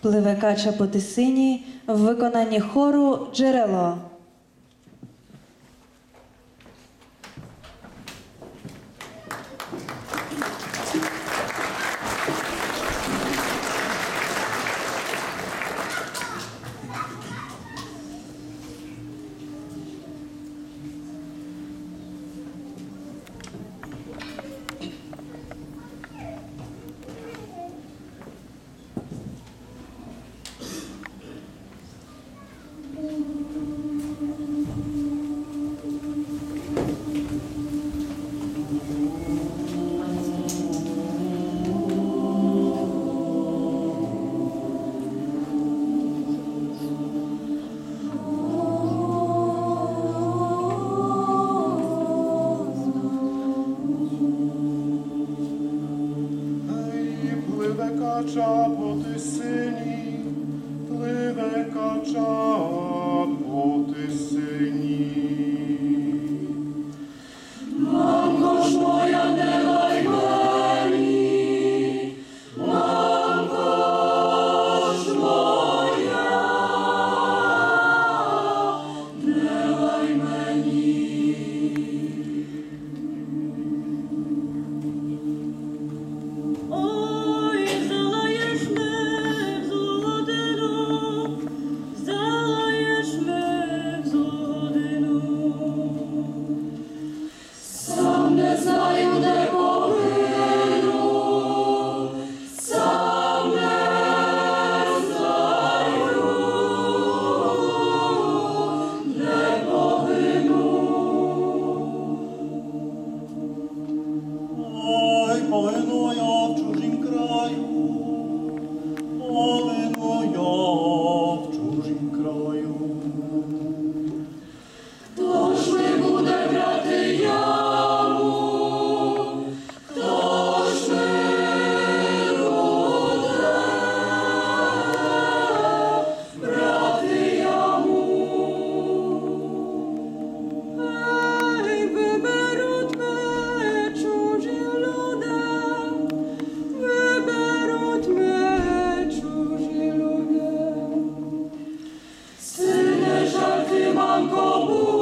Пливе кача по тисині в виконанні хору джерело. já aconteceu. Oh.